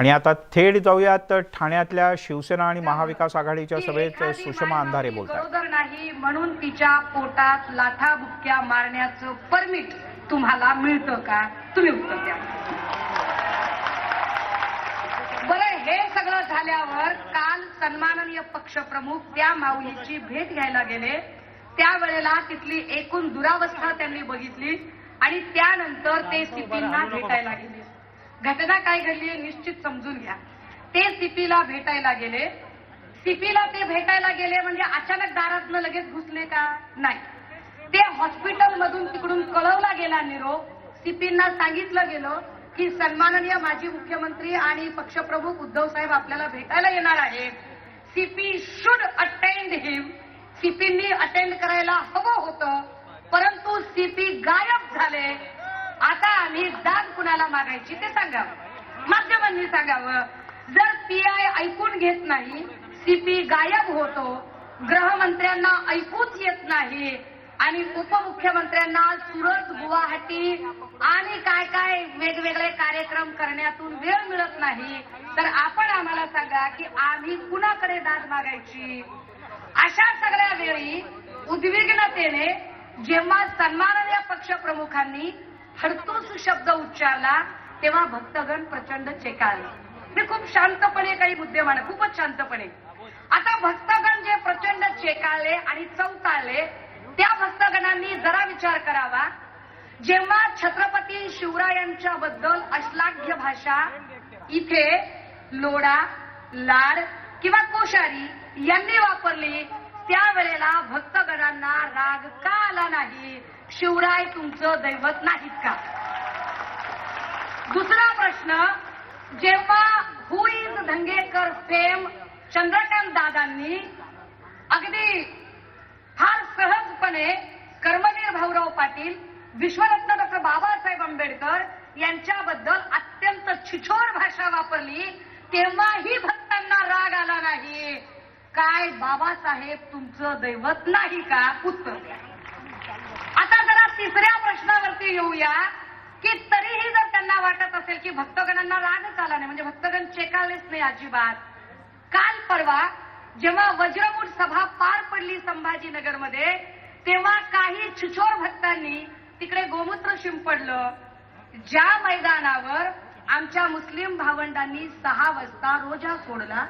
आणि आता थेट जाऊयात ठाण्यातल्या शिवसेना आणि महाविकास आघाडीच्या सभेत सुषमा अंधारे बोलतात नाही म्हणून तिच्या पोटात लाथा बुक्क्या मारण्याचं परमिट तुम्हाला मिळतं का? तुम्ही उत्तर द्या. बरं हे सगळं झाल्यावर काल सन्माननीय पक्षप्रमुख त्या माऊलीची भेट घ्यायला गेले. त्यावेळेला तिथली एकूण दुरावस्था त्यांनी बघितली आणि त्यानंतर ते सीपींना भेटायला गेले. घटना काय घडली आहे निश्चित समजून घ्या. ते सीपीला भेटायला गेले. सीपीला ते भेटायला गेले म्हणजे अचानक दारातनं लगेच घुसले का? नाही. ते हॉस्पिटल मधून तिकडून कळवला गेला निरोप. सीपींना सांगितलं गेलं की सन्माननीय माजी मुख्यमंत्री आणि पक्षप्रमुख उद्धव साहेब आपल्याला भेटायला येणार आहेत. सीपी शुड अटेंड हिम सीपींनी अटेंड करायला हवं होतं परंतु सीपी गायब झाले आता आम्ही दाद कुणाला मागायची ते सांगावं. माध्यमांनी सांगावं. जर पी आय ऐकून घेत नाही सीपी गायब होतो गृहमंत्र्यांना ऐकूच येत नाही आणि उपमुख्यमंत्र्यांना सुरत गुवाहाटी आणि काय काय वेगवेगळे कार्यक्रम करण्यातून वेळ मिळत नाही तर आपण आम्हाला सांगा की आम्ही कुणाकडे दाद मागायची? अशा सगळ्या वेळी उद्विग्नतेने जेव्हा सन्माननीय पक्षप्रमुखांनी हडतूस शब्द उच्चारला तेव्हा भक्तगण प्रचंड चेकाळले. मी खूप शांतपणे काही मुद्दे मांड खूपच शांतपणे. आता भक्तगण जे प्रचंड चेकाळले आणि चौकाळले त्या भक्तगणांनी जरा विचार करावा. जेव्हा छत्रपती शिवरायांच्या बद्दल अश्लाघ्य भाषा इथे लोडा लाड किंवा कोशारी यांनी वापरली त्यावेळेला भक्तगणांना राग का आला नाही? शिवराय तुमचं दैवत नाहीत का? दुसरा प्रश्न जेव्हा who is Dhangekar fame Chandrakant दादांनी अगदी फार सहजपणे कर्मवीर भाऊराव पाटील विश्वरत्न डॉक्टर बाबासाहेब आंबेडकर यांच्याबद्दल अत्यंत छिछोर भाषा वापरली तेव्हाही भक्तांना राग आला नाही. काय बाबासाहेब तुमचं दैवत नाही का? उत्तर द्या. तिसऱ्या प्रश्नावरती येऊया की तरीही जर त्यांना वाटत असेल की भक्तगणांना रागच आला नाही म्हणजे भक्तगण चेकालेच नाही अजिबात. काल परवा जेव्हा वज्रमूठ सभा पार पडली संभाजीनगरमध्ये तेव्हा काही छिछोर भक्तांनी तिकडे गोमूत्र शिंपडलं. ज्या मैदानावर आमच्या मुस्लिम भावंडांनी सहा वाजता रोजा सोडला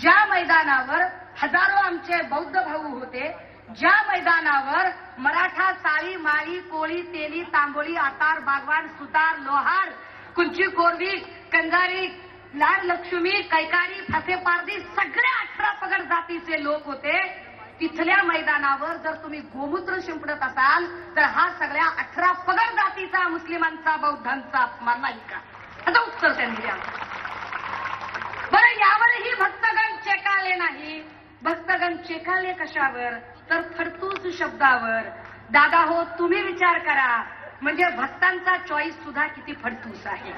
ज्या मैदानावर हजारो आमचे बौद्ध भाऊ होते ज्या मैदानावर मराठा साळी माळी कोळी तेली तांबोळी आतार बागवान सुतार लोहार कुंची कोरवी कंगारी लाल लक्ष्मी कैकारी फासे पारधी सगळ्या अठरा पगड जातीचे लोक होते. तिथल्या मैदानावर जर तुम्ही गोमूत्र शिंपडत असाल तर हा सगळ्या अठरा पगड जातीचा मुस्लिमांचा बौद्धांचा अपमान नाही का असं उत्तर त्यांनी द्या. बरं यावरही भक्तगण चेकाले नाही. भक्तगण चेकाले कशावर? तर फडतूस शब्दावर. दादा हो तुम्ही विचार करा. म्हणजे भक्तांचा चॉईस सुद्धा किती फडतूस आहे.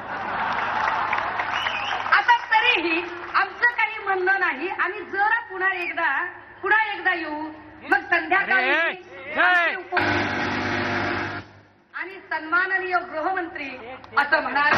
आता तरीही आमचं काही म्हणणं नाही. आम्ही जरा पुन्हा एकदा पुन्हा एकदा येऊ. मग संध्याकाळी आणि सन्माननीय गृहमंत्री असं म्हणाल.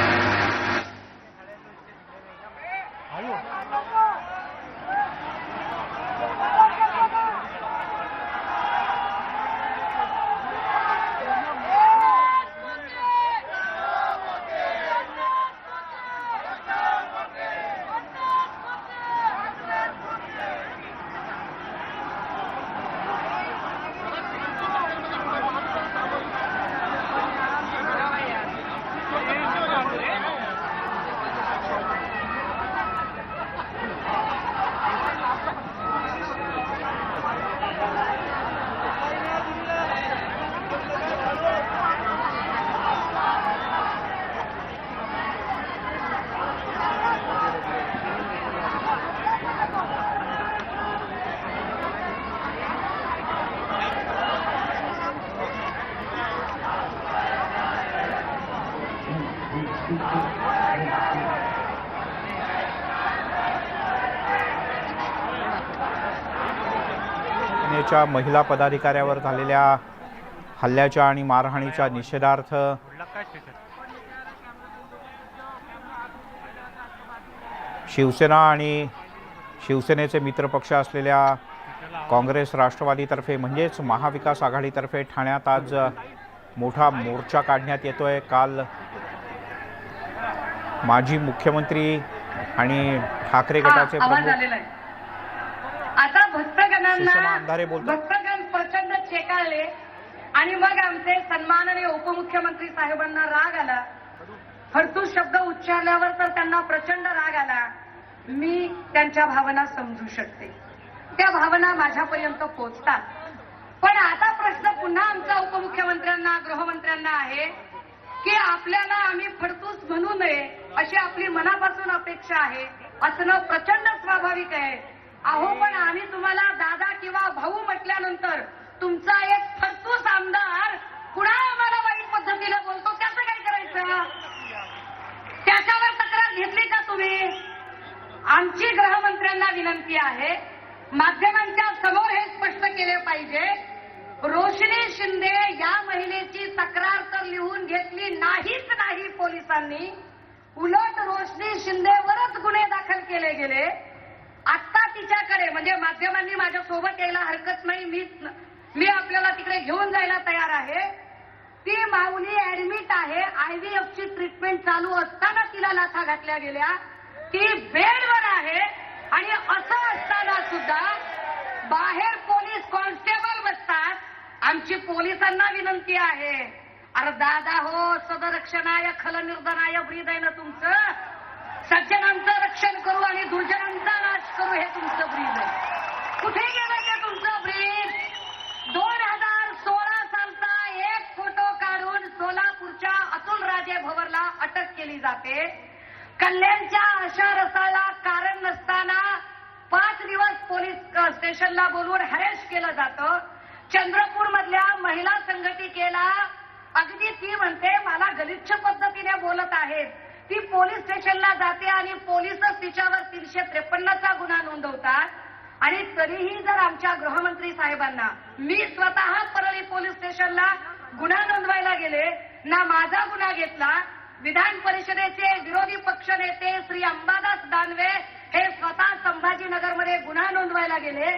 सेनेच्या महिला पदाधिकाऱ्यावर झालेल्या हल्ल्याच्या आणि मारहाणीच्या निषेधार्थ शिवसेना आणि शिवसेनेचे मित्रपक्ष असलेल्या काँग्रेस राष्ट्रवादीतर्फे म्हणजेच महाविकास आघाडीतर्फे ठाण्यात आज मोठा मोर्चा काढण्यात येतोय. काल माजी मुख्यमंत्री आणि ठाकरे गटाचे प्रमुख सुषमा अंधारे बोलतात. भक्तगण प्रचंड चेकाळले आणि मग आमचे सन्माननीय उपमुख्यमंत्री साहेबांना राग आला. फडतूस शब्द उच्चारल्यावर तर त्यांना प्रचंड राग आला. मी त्यांच्या भावना समजू शकते. त्या भावना माझ्यापर्यंत पोहोचतात पण आता प्रश्न पुन्हा आमचा उपमुख्यमंत्र्यांना गृहमंत्र्यांना आहे की आपल्याला आम्ही फडतूस म्हणू नये अशी आपली मनापासून अपेक्षा आहे. असणं प्रचंड स्वाभाविक आहे. अहो पण आम्ही तुम्हाला दादा किंवा भाऊ म्हटल्यानंतर तुमचा एक फडतूस आमदार पुन्हा आम्हाला वाईट पद्धतीने बोलतो त्याचं काय करायचं त्याच्यावर तक्रार घेतली का तुम्ही आमची गृहमंत्र्यांना विनंती आहे माध्यमांच्या समोर हे स्पष्ट केले पाहिजे रोशनी शिंदे या महिलेची तक्रार तर लिहून घेतली नाहीच नाही पोलिसांनी उलट रोशनी शिंदेवरच गुन्हे दाखल केले गेले. आत्ता तिच्याकडे म्हणजे माध्यमांनी माझ्या सोबत यायला हरकत नाही. मी मी आपल्याला तिकडे घेऊन जायला तयार आहे. ती माऊली ऍडमिट आहे. आयव्हीएफ ची ट्रीटमेंट चालू असताना तिला लाथा घातल्या गेल्या. ती बेडवर आहे. आणि असं असताना सुद्धा बाहेर पोलीस कॉन्स्टेबल बसतात. आमची पोलिसांना विनंती आहे. अरे दादा हो सदरक्षणाय खलनिर्दनाय ब्रीद आहे ना तुमचं. सज्जनांचं रक्षण करू आणि दुर्जनांचा नाश करू हे तुमचं ब्रीद आहे. कुठे गेलं ते तुमचं ब्रीद दोन हजार सोळा सालचा एक फोटो काढून सोलापूरच्या अतुल राजे भवरला अटक केली जाते. कल्याणच्या अशा रसाला कारण नसताना पाच दिवस पोलीस स्टेशनला बोलवून हॅरेस केलं जातं. चंद्रपूर मधल्या महिला संघटिकेला अगदी ती म्हणते मला गलिच्छ पद्धतीने बोलत आहेत. ती पोलीस स्टेशनला जाते आणि पोलीसच तिच्यावर तीनशे त्रेपन्नचा गुन्हा नोंदवतात. आणि तरीही जर आमच्या गृहमंत्री साहेबांना मी स्वतः परळी पोलीस स्टेशनला गुन्हा नोंदवायला गेले ना माझा गुन्हा घेतला विधान परिषदेचे विरोधी पक्ष नेते श्री अंबादास दानवे हे स्वतः संभाजीनगरमध्ये गुन्हा नोंदवायला गेले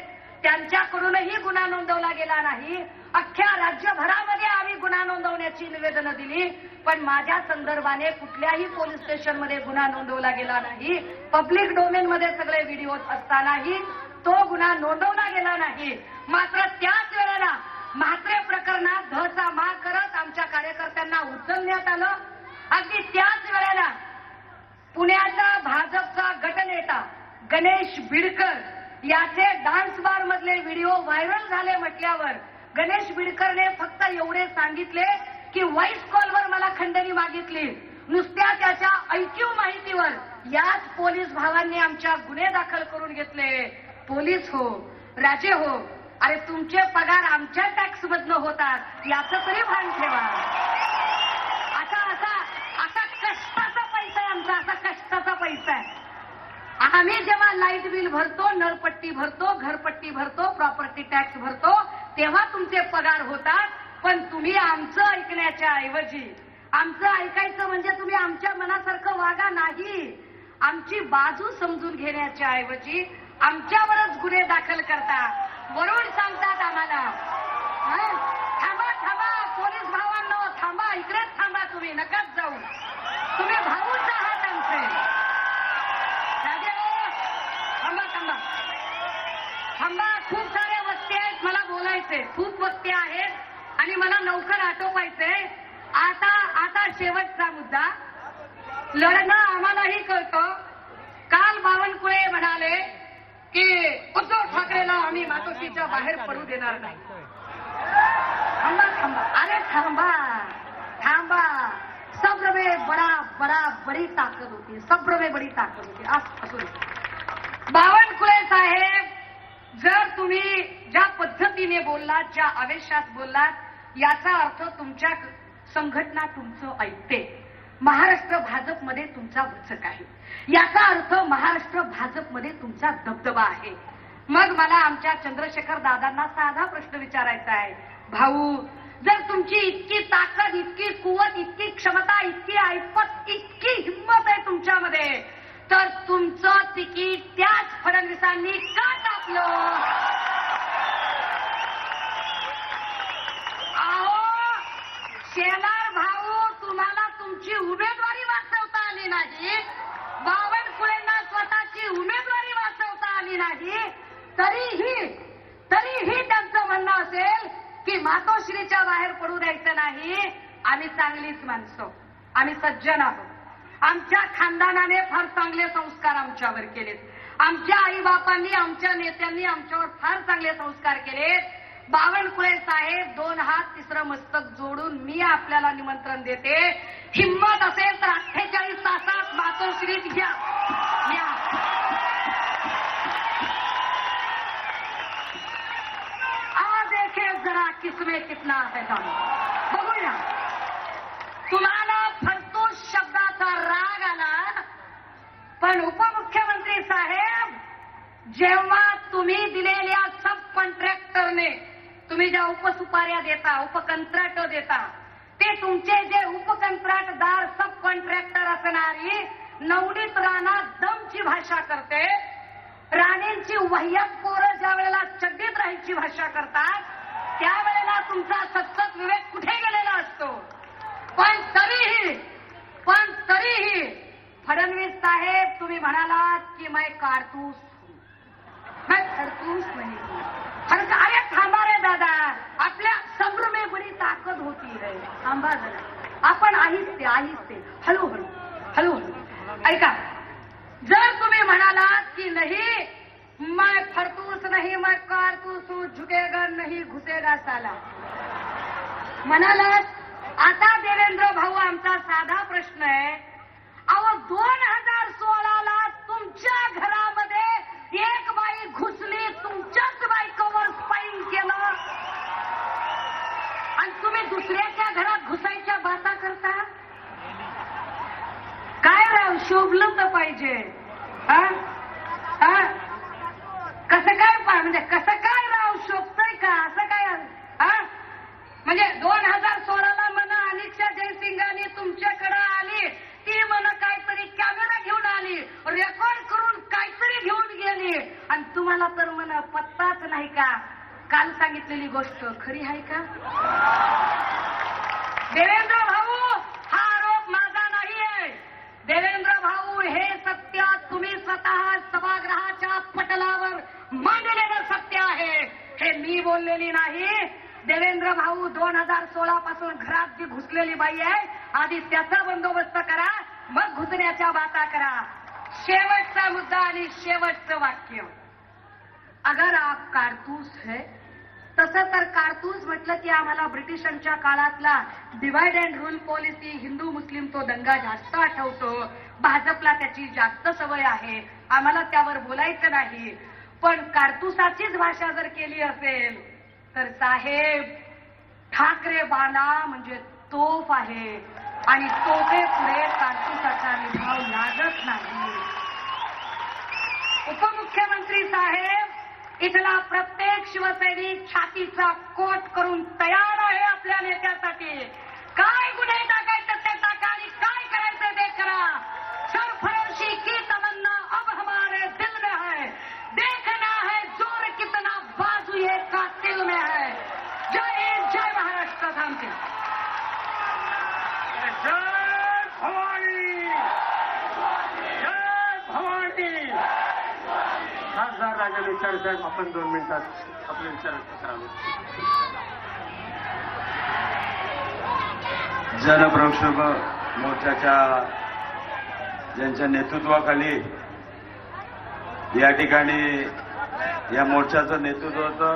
त्यांच्याकडूनही गुन्हा नोंदवला गेला नाही. अख्ख्या राज्यभरामध्ये आम्ही गुन्हा नोंदवण्याची निवेदनं दिली पण माझ्या संदर्भाने कुठल्याही पोलीस स्टेशनमध्ये गुन्हा नोंदवला गेला नाही. पब्लिक डोमेन मध्ये सगळे व्हिडिओ असतानाही तो गुन्हा नोंदवला गेला नाही. मात्र त्याच वेळेला म्हात्रे प्रकरणात धचा मार करत आमच्या कार्यकर्त्यांना उचलण्यात आलं. अगदी त्याच वेळेला पुण्याचा भाजपचा गटनेता गणेश बिडकर याचे डान्स बार मधले व्हिडिओ व्हायरल झाले म्हटल्यावर गणेश बिडकरने फक्त एवढे सांगितले की व्हॉइस कॉलवर मला खंडणी मागितली. नुसत्या त्याच्या ऐक्यू माहितीवर याच पोलीस भावांनी आमच्या गुन्हे दाखल करून घेतले. पोलीस हो राजे हो अरे तुमचे पगार आमच्या टॅक्स मधनं होतात याचं तरी भान ठेवा. असा असा असा कष्टाचा पैसा आहे आमचा असा कष्टाचा पैसा आहे. आम्ही जेव्हा लाइट बिल भरतो नळपट्टी भरतो घरपट्टी भरतो प्रॉपर्टी टॅक्स भरतो तेव्हा तुमचे पगार होतात पण तुम्ही आमचं ऐकण्याच्या ऐवजी आमचं ऐकायचं म्हणजे तुम्ही आमच्या मनासारखं वागा नाही. आमची बाजू समजून घेण्याच्या ऐवजी आमच्यावरच गुन्हे दाखल करता. वरून सांगतात आम्हाला थांबा थांबा पोलीस भावांना थांबा इकडेच थांबा तुम्ही नकाच जाऊ तुम्ही भाऊच आहात आमचे राजे हो, थांबा थांबा थांबा खूप साऱ्या वस्ती आहेत मला बोलायचे खूप वस्ती आहेत आणि मला लवकर आटोपायचे आता आता शेवटचा मुद्दा लढणं आम्हालाही कळतं. काल बावनकुळे म्हणाले की उद्धव ठाकरेला आम्ही मातोश्रीच्या बाहेर पडू देणार नाही. थांबा थांबा. अरे थांबा थांबा. सब्र में बडा बडा बडी ताकद होती. सब्र में बडी ताकद होती. असं बावनकुळे साहेब जर तुम्ही ज्या पद्धतीने बोललात ज्या आवेशात बोललात याचा अर्थ तुमच्या संघटना तुमचं ऐकते. महाराष्ट्र भाजपमध्ये तुमचा वचक आहे. याचा अर्थ महाराष्ट्र भाजपमध्ये तुमचा दबदबा आहे. मग मला आमच्या चंद्रशेखर दादांना साधा प्रश्न विचारायचा आहे. भाऊ जर तुमची इतकी ताकद इतकी कुवत इतकी क्षमता इतकी ऐपत इतकी हिंमत आहे तुमच्यामध्ये तर तुमचं तिकीट त्याच फडणवीसांनी का टाकलं? शेला तुमची उमेदवारी वाचवता आली नाही. बावनकुळेंना स्वतःची उमेदवारी वाचवता आली नाही. तरीही तरीही त्यांचं म्हणणं असेल की मातोश्रीच्या बाहेर पडू द्यायचं नाही. आम्ही चांगलीच माणसं. आम्ही सज्जन आहोत. आमच्या खानदानाने फार चांगले संस्कार आमच्यावर केलेत. आमच्या आई बापांनी आमच्या नेत्यांनी आमच्यावर फार चांगले संस्कार केलेत. बावनकुळे साहेब दोन हात तिसरं मस्तक जोडून मी आपल्याला निमंत्रण देते. हिंमत असेल तर अठ्ठेचाळीस तासात मातोश्रीत घ्या. या. देखे जरा किसमे कितना है दम बघूया तुम्हाला फरतूस शब्दाचा राग आला पण उपमुख्यमंत्री साहेब जेव्हा तुम्ही दिलेल्या सब कॉन्ट्रॅक्टरने तुम्ही सुपाऱ्या देता उपकंत्राट देता. ते तुमचे जे उपकंत्राटदार सब कॉन्ट्रॅक्टर असणारी नवनीत राणा दमची भाषा करते. राणींची वह्यक पोरं ज्या वेळेला चड्डीत राहायची भाषा करतात त्यावेळेला तुमचा सतत विवेक कुठे गेलेला असतो? पण तरीही पण तरीही फडणवीस साहेब तुम्ही म्हणालात की मैं कारतूस हूं. मैं खरतूस नहीं हूं. खरं अरे थांबा रे दादा? आपल्या सब्र में बडी ताकद होती रे. थांबा जरा. आपण आहिस्ते आहिस्ते हळूहळू हळूहळू ऐका. जर तुम्ही म्हणालात की नाही मैं फरतूस नाही मैं कारतूस हूं झुकेगा नाही घुसेगा साला. म्हणालात आता देवेंद्र भाऊ आमचा साधा प्रश्न आहे. अहो दोन हजार सोळाला तुमच्या घरामध्ये एक बाई घुसली तुमच्याच बायकोवर स्पाईन केलं आणि तुम्ही दुसऱ्याच्या घरात घुसायच्या बाता करता काय राव शोभलं तर पाहिजे. कसं काय म्हणजे कसं काय राव शोभतय का? असं काय म्हणजे दोन हजार सोळाला म्हणा अनिक्षा जयसिंगाने तुमच्याकडे आली. ती म्हण काहीतरी कॅमेरा घेऊन आली. रेकॉर्ड करून काहीतरी घेऊन गेली. आणि तुम्हाला तर म्हणा पत्ताच नाही का? काल सांगितलेली गोष्ट खरी आहे का? देवेंद्र भाऊ हा आरोप माझा नाही आहे देवेंद्र भाऊ हे सत्य तुम्ही स्वतः सभागृहाच्या पटलावर मांडलेलं सत्य आहे. हे मी बोललेली नाही. देवेंद्र भाऊ दोन हजार सोळा पासून घरात जी घुसलेली बाई आहे आधी त्याचा बंदोबस्त करा मग घुसण्याच्या बाता करा. शेवटचा मुद्दा आणि शेवटचं वाक्य. अगर आप कारतूस है तसं तर कारतूस म्हटलं की आम्हाला ब्रिटिशांच्या काळातला divide and rule policy Hindu Muslim तो दंगा जास्त आठवतो. भाजपला त्याची जास्त सवय आहे. आम्हाला त्यावर बोलायचं नाही. पण कारतुसाचीच भाषा जर केली असेल तर साहेब ठाकरे बाला म्हणजे तोफ आहे. आणि तोफे पुढे कारतुसाचा निभाव लागत नाही. उपमुख्यमंत्री साहेब इथला प्रत्येक शिवसैनिक छातीचा कोट करून तयार आहे आपल्या नेत्यासाठी. काय गुन्हे टाकायचं ते टाका आणि काय करायचं ते करा. सरफरोशी की तमन्ना अब हमारे दिल में है. देखना है जोर कितना बाजू ये कातिल में है. जय हिंद जय महाराष्ट्र थांबते जय भवानी। जय भवानी। खासदार राजा विचार साहेब आपण दोन मिनिटात आपले विचार व्यक्त करावे. जनप्रक्षोभ मोर्चाच्या ज्यांच्या नेतृत्वाखाली या ठिकाणी या मोर्चाचं नेतृत्व होतं